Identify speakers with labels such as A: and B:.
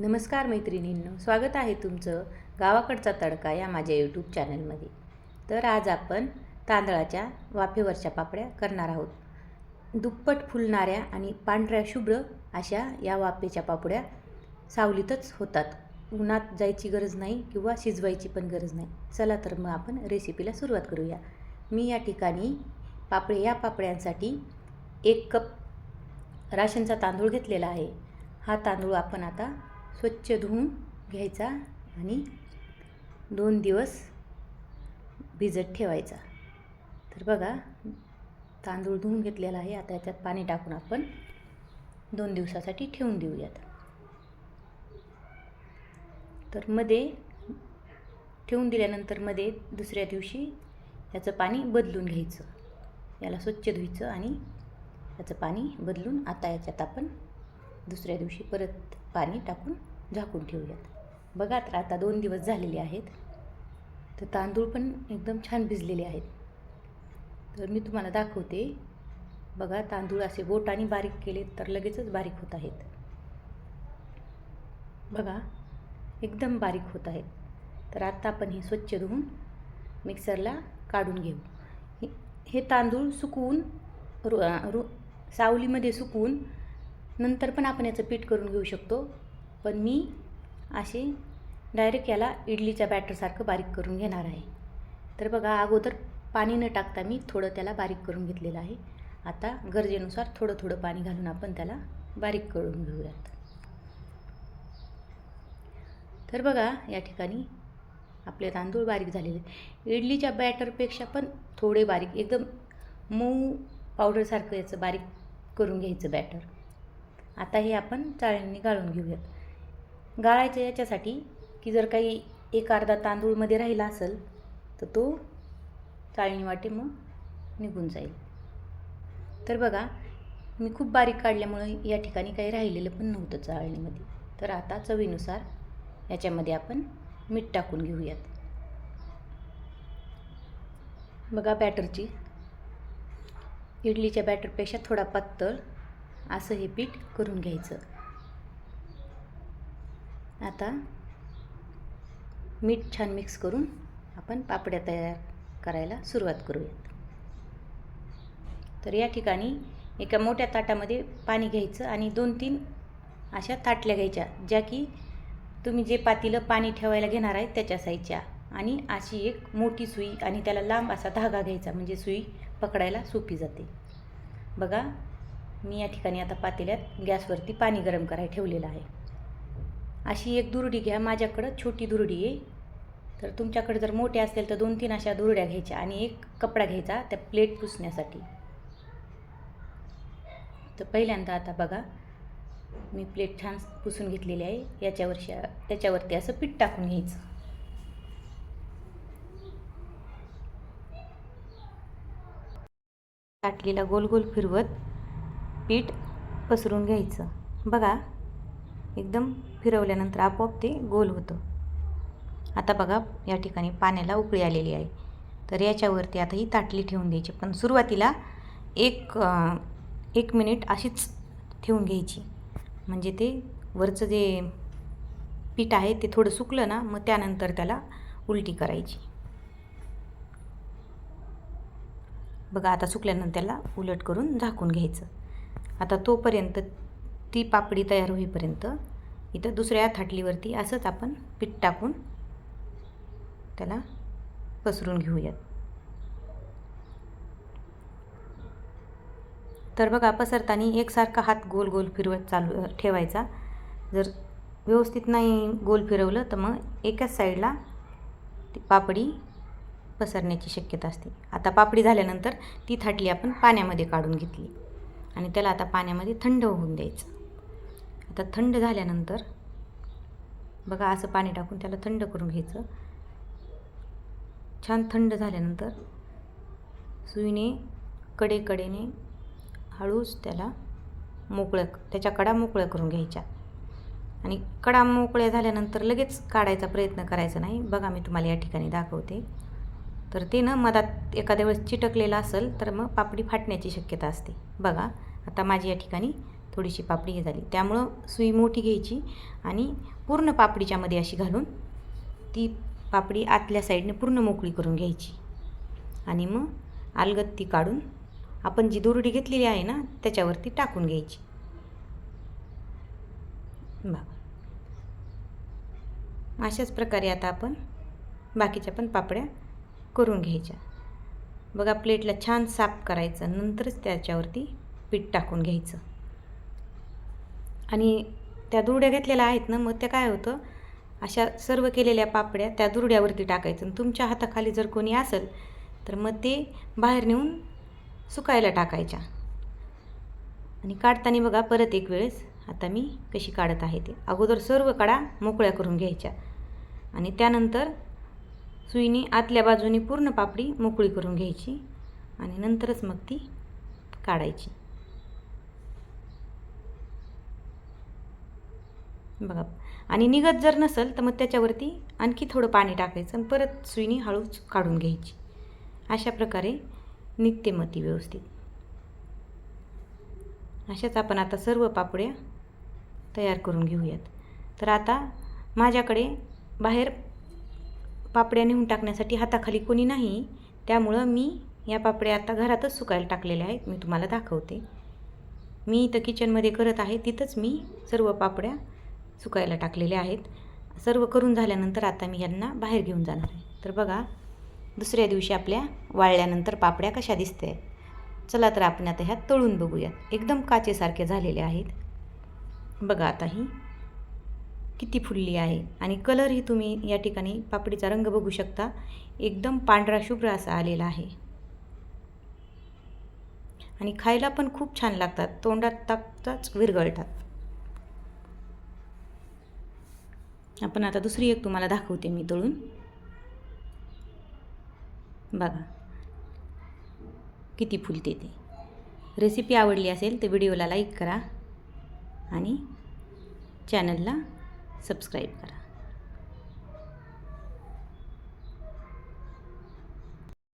A: नमस्कार मैत्रिणींनो स्वागत आहे तुमचं गावाकडचा तडका या माझ्या यूट्यूब चॅनलमध्ये तर आज आपण तांदळाच्या वाफेवरच्या पापड्या करणार आहोत. दुप्पट फुलणाऱ्या आणि पांढऱ्या शुभ्र अशा या वाफेच्या पापड्या सावलीतच होतात. उन्हात जायची गरज नाही किंवा शिजवायची पण गरज नाही. चला तर मग आपण रेसिपीला सुरुवात करूया. मी या ठिकाणी पापडे या पापड्यांसाठी एक कप राशनचा तांदूळ घेतलेला आहे. हा तांदूळ आपण आता स्वच्छ धुवून घ्यायचा आणि दोन दिवस भिजत ठेवायचा. तर बघा तांदूळ धुवून घेतलेला आहे. आता याच्यात पाणी टाकून आपण दोन दिवसासाठी ठेवून देऊयात. तर मध्ये ठेवून दिल्यानंतरमध्ये दुसऱ्या दिवशी याचं पाणी बदलून घ्यायचं. याला स्वच्छ धुवायचं आणि याचं पाणी बदलून आता याच्यात आपण दुसऱ्या दिवशी परत पाणी टाकून झाकून ठेवूयात. बघा तर आता दोन दिवस झालेले आहेत. तर तांदूळ पण एकदम छान भिजलेले आहेत. तर मी तुम्हाला दाखवते. बघा तांदूळ असे बोटाने बारीक केले तर लगेचच बारीक होत आहेत. बघा एकदम बारीक होत आहेत. तर आत्ता आपण हे स्वच्छ धुवून मिक्सरला काढून घेऊ. हे हे तांदूळ सुकवून रु रु सावलीमध्ये सुकवून नंतर पण आपण याचं पीठ करून घेऊ शकतो. पण मी असे डायरेक्ट याला इडलीच्या बॅटरसारखं बारीक करून घेणार आहे. तर बघा अगोदर पाणी न टाकता मी थोडं त्याला बारीक करून घेतलेलं आहे. आता गरजेनुसार थोडं थोडं पाणी घालून आपण त्याला बारीक करून घेऊयात. तर बघा या ठिकाणी आपले तांदूळ बारीक झालेले इडलीच्या बॅटरपेक्षा पण थोडे बारीक एकदम मऊ पावडरसारखं याचं बारीक करून घ्यायचं बॅटर आता हे आपण चाळणीने गाळून घेऊयात. गाळायचं याच्यासाठी की जर काही एक अर्धा तांदूळमध्ये राहिला असेल तर तो चाळणी वाटे मग निघून जाईल. तर बघा मी खूप बारीक काढल्यामुळे या ठिकाणी काही राहिलेलं पण नव्हतं चाळणीमध्ये. तर आता चवीनुसार याच्यामध्ये आपण मीठ टाकून घेऊयात. बघा बॅटरची. इडलीच्या बॅटरपेक्षा थोडा पातळ असं हे पीठ करून घ्यायचं. आता मीठ छान मिक्स करून आपण पापड्या तयार करायला सुरुवात करूयात. तर या ठिकाणी एका मोठ्या ताटामध्ये पाणी घ्यायचं आणि दोन तीन अशा ताटल्या घ्यायच्या ज्या की तुम्ही जे पातीलं पाणी ठेवायला घेणार आहे त्याच्या साईजच्या. आणि अशी एक मोठी सुई आणि त्याला लांब असा धागा घ्यायचा म्हणजे सुई पकडायला सोपी जाते. बघा मी या ठिकाणी आता पातेल्यात गॅसवरती पाणी गरम करायला ठेवलेलं आहे. अशी एक दुरडी घ्या माझ्याकडं छोटी दुरडी आहे. तर तुमच्याकडे जर मोठे असेल तर दोन तीन अशा दुरड्या घ्यायच्या आणि एक कपडा घ्यायचा त्या प्लेट पुसण्यासाठी. तर पहिल्यांदा आता बघा मी प्लेट छान पुसून घेतलेली आहे. याच्यावरशी त्याच्यावरती असं पीठ टाकून घ्यायचं. ताटलीला गोल गोल फिरवत पीठ पसरून घ्यायचं. बघा एकदम फिरवल्यानंतर आपोआप ते गोल होतं. आता बघा या ठिकाणी पाण्याला उकळी आलेली आहे. तर याच्यावरती आता ही ताटली ठेवून द्यायची. पण सुरुवातीला एक एक मिनिट अशीच ठेवून घ्यायची. म्हणजे ते वरचं जे पीठ आहे ते थोडं सुकलं ना मग त्यानंतर त्याला उलटी करायची. बघा आता सुकल्यानंतर त्याला उलट करून झाकून घ्यायचं. आता तोपर्यंत ती पापडी तयार होईपर्यंत इथं दुसऱ्या थाटलीवरती असंच आपण पीठ टाकून त्याला पसरून घेऊयात. तर बघा पसरताना एकसारखा हात गोल गोल फिरवत चालू ठेवायचा. जर व्यवस्थित नाही गोल फिरवलं तर मग एकाच साईडला ती पापडी पसरण्याची शक्यता असते. आता पापडी झाल्यानंतर ती थाटली आपण पाण्यामध्ये काढून घेतली आणि त्याला आता पाण्यामध्ये थंड होऊन द्यायचं. आता थंड झाल्यानंतर बघा असं पाणी टाकून त्याला थंड करून घ्यायचं. छान थंड झाल्यानंतर सुईने कडेकडेने हळूच त्याला मोकळं त्याच्या कडा मोकळ्या करून घ्यायच्या. आणि कडा मोकळ्या झाल्यानंतर लगेच काढायचा प्रयत्न करायचा नाही. बघा मी तुम्हाला या ठिकाणी दाखवते. तर ते ना मधात एखाद्या वेळेस चिटकलेलं असेल तर मग पापडी फाटण्याची शक्यता असते. बघा आता माझी या ठिकाणी थोडीशी पापडी हे झाली. त्यामुळं सुई मोठी घ्यायची आणि पूर्ण पापडीच्यामध्ये अशी घालून ती पापडी आतल्या साईडने पूर्ण मोकळी करून घ्यायची. आणि मग अलगद ती काढून आपण जी दुरडी घेतलेली आहे ना त्याच्यावरती टाकून घ्यायची. बा अशाच प्रकारे आता आपण बाकीच्या पण पापड्या करून घ्यायच्या. बघा प्लेटला छान साफ करायचं. नंतरच त्याच्यावरती पीठ टाकून घ्यायचं. आणि त्या दुरड्या घेतलेल्या आहेत ना मग त्या काय होतं? अशा सर्व केलेल्या पापड्या त्या दुरड्यावरती टाकायचं आणि तुमच्या हाताखाली जर कोणी असेल तर मग ते बाहेर नेऊन सुकायला टाकायच्या. आणि काढताना बघा परत एक वेळेस आता मी कशी काढत आहे ते. अगोदर सर्व काढा मोकळ्या करून घ्यायच्या. आणि त्यानंतर सुईने आतल्या बाजूनी पूर्ण पापडी मोकळी करून घ्यायची आणि नंतरच मग ती काढायची. बघा. आणि निघत जर नसेल तर मग त्याच्यावरती आणखी थोडं पाणी टाकायचं आणि परत सुईने हळूच काढून घ्यायची. अशा प्रकारे निघते मग ती व्यवस्थित. अशाच आपण आता सर्व पापड्या तयार करून घेऊयात. तर आता माझ्याकडे बाहेर पापड्या नेऊन टाकण्यासाठी हाताखाली कोणी नाही त्यामुळं मी या पापड्या आता घरातच सुकायला टाकलेल्या आहेत मी तुम्हाला दाखवते. मी इथं किचनमध्ये करत आहे तिथंच मी सर्व पापड्या सुकायला टाकलेले आहेत. सर्व करून झाल्यानंतर आता मी यांना बाहेर घेऊन जाणार आहे. तर बघा दुसऱ्या दिवशी आपल्या वाळल्यानंतर पापड्या कशा दिसते चला तर आपण आता ह्या तळून बघूयात. एकदम काचेसारखे झालेले आहेत. बघा आता ही किती फुलली आहे. आणि कलरही तुम्ही या ठिकाणी पापडीचा रंग बघू शकता. एकदम पांढरा शुभ्र असा आलेला आहे. आणि खायला पण खूप छान लागतात. तोंडात ताकताच विरघळतात. आपण आता दुसरी एक तुम्हाला दाखवते मी तळून. बघा. किती फुलते ते. रेसिपी आवडली असेल तर व्हिडिओला लाईक करा आणि चॅनलला सबस्क्राईब करा.